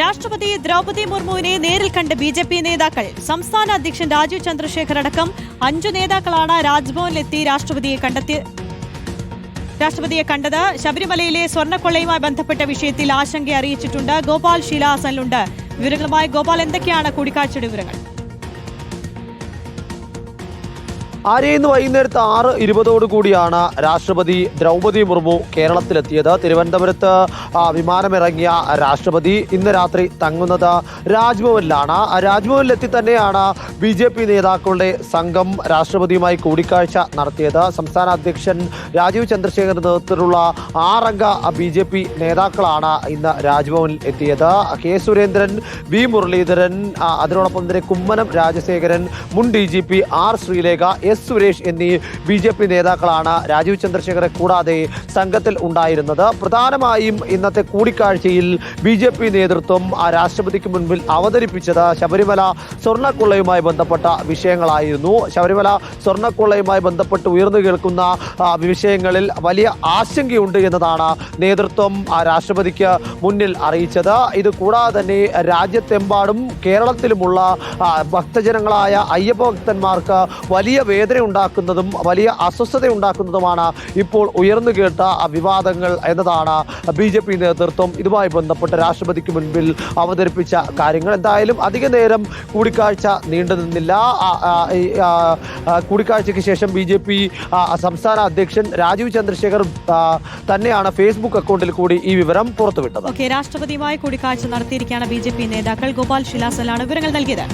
രാഷ്ട്രപതി ദ്രൗപദി മുർമുവിനെ നേരിൽ കണ്ട് ബി ജെ പി നേതാക്കൾ സംസ്ഥാന അധ്യക്ഷൻ രാജീവ് ചന്ദ്രശേഖർ അടക്കം അഞ്ചു നേതാക്കളാണ് രാജ്ഭവനിലെത്തി രാഷ്ട്രപതിയെ കണ്ടെത്തി രാഷ്ട്രപതിയെ കണ്ടത്. ശബരിമലയിലെ സ്വർണക്കൊള്ളയുമായി ബന്ധപ്പെട്ട വിഷയത്തിൽ ആശങ്ക അറിയിച്ചിട്ടുണ്ട്. ഗോപാൽ ശീലാസനിലുണ്ട് വിവരങ്ങളുമായി ഗോപാൽ എന്തൊക്കെയാണ് കൂടിക്കാഴ്ചയുടെ വിവരങ്ങൾ? ആര്യ ഇന്ന് വൈകുന്നേരത്ത് ആറ് ഇരുപതോടു കൂടിയാണ് രാഷ്ട്രപതി ദ്രൗപദി മുർമു കേരളത്തിലെത്തിയത്. തിരുവനന്തപുരത്ത് വിമാനമിറങ്ങിയ രാഷ്ട്രപതി ഇന്ന് രാത്രി തങ്ങുന്നത് രാജ്ഭവനിലാണ്. രാജ്ഭവനിലെത്തി തന്നെയാണ് ബി ജെ പി നേതാക്കളുടെ സംഘം രാഷ്ട്രപതിയുമായി കൂടിക്കാഴ്ച നടത്തിയത്. സംസ്ഥാന അധ്യക്ഷൻ രാജീവ് ചന്ദ്രശേഖർ നേതൃത്വത്തിലുള്ള ആറംഗ ബി ജെ പി നേതാക്കളാണ് ഇന്ന് രാജ്ഭവനിൽ എത്തിയത്. കെ സുരേന്ദ്രൻ വി മുരളീധരൻ അതിനോടൊപ്പം തന്നെ കുമ്മനം രാജശേഖരൻ മുൻ D G P R Sreelekha S Suresh എന്നീ ബി ജെ പി നേതാക്കളാണ് രാജീവ് ചന്ദ്രശേഖരെ കൂടാതെ സംഘത്തിൽ ഉണ്ടായിരുന്നത്. പ്രധാനമായും ഇന്നത്തെ കൂടിക്കാഴ്ചയിൽ ബി ജെ പി നേതൃത്വം ആ രാഷ്ട്രപതിക്ക് മുൻപിൽ അവതരിപ്പിച്ചത് ശബരിമല സ്വർണക്കൊള്ളയുമായി ബന്ധപ്പെട്ട വിഷയങ്ങളായിരുന്നു. ശബരിമല സ്വർണക്കൊള്ളയുമായി ബന്ധപ്പെട്ട് ഉയർന്നു കേൾക്കുന്ന വിഷയങ്ങളിൽ വലിയ ആശങ്കയുണ്ട് എന്നതാണ് നേതൃത്വം ആ രാഷ്ട്രപതിക്ക് മുന്നിൽ അറിയിച്ചത്. ഇത് കൂടാതെ തന്നെ രാജ്യത്തെമ്പാടും കേരളത്തിലുമുള്ള ഭക്തജനങ്ങളായ അയ്യപ്പ ഭക്തന്മാർക്ക് വലിയ വേദന ഉണ്ടാക്കുന്നതും വലിയ അസ്വസ്ഥത ഉണ്ടാക്കുന്നതുമാണ് ഇപ്പോൾ ഉയർന്നു കേട്ട വിവാദങ്ങൾ എന്നതാണ് ബി ജെ പി നേതൃത്വം ഇതുമായി ബന്ധപ്പെട്ട് രാഷ്ട്രപതിക്ക് മുൻപിൽ അവതരിപ്പിച്ച കാര്യങ്ങൾ. എന്തായാലും അധിക നേരം കൂടിക്കാഴ്ച നീണ്ടു നിന്നില്ല. കൂടിക്കാഴ്ചയ്ക്ക് ശേഷം ബി ജെ പി സംസ്ഥാന അധ്യക്ഷൻ രാജീവ് ചന്ദ്രശേഖർ തന്നെയാണ് ഫേസ്ബുക്ക് അക്കൗണ്ടിൽ കൂടി ഈ വിവരം പുറത്തുവിട്ടത്. രാഷ്ട്രപതിയുമായി കൂടിക്കാഴ്ച നടത്തിയിരിക്കുകയാണ് ബി നേതാക്കൾ. ഗോപാൽ ശിലാസലാണ് വിവരങ്ങൾ നൽകിയത്.